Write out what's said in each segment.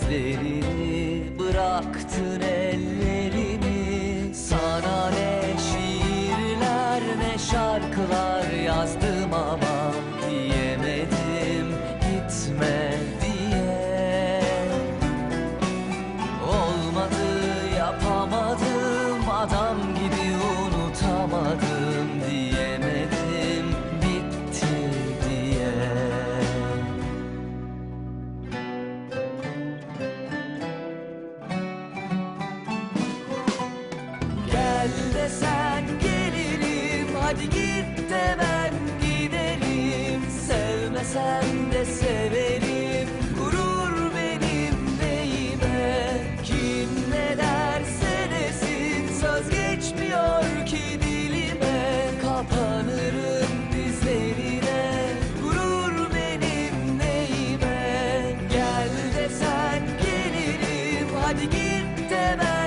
gözlerini bıraktın ellerini. Sana ne şiirler ne şarkılar Gel desen gelirim hadi git demem giderim. Sevmesem de severim gurur benim neyime Kim ne derse desin söz geçmiyor ki dilime. Kapanırım dizlerine gurur benim neyime. Gel desen gelirim hadi git demem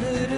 kadar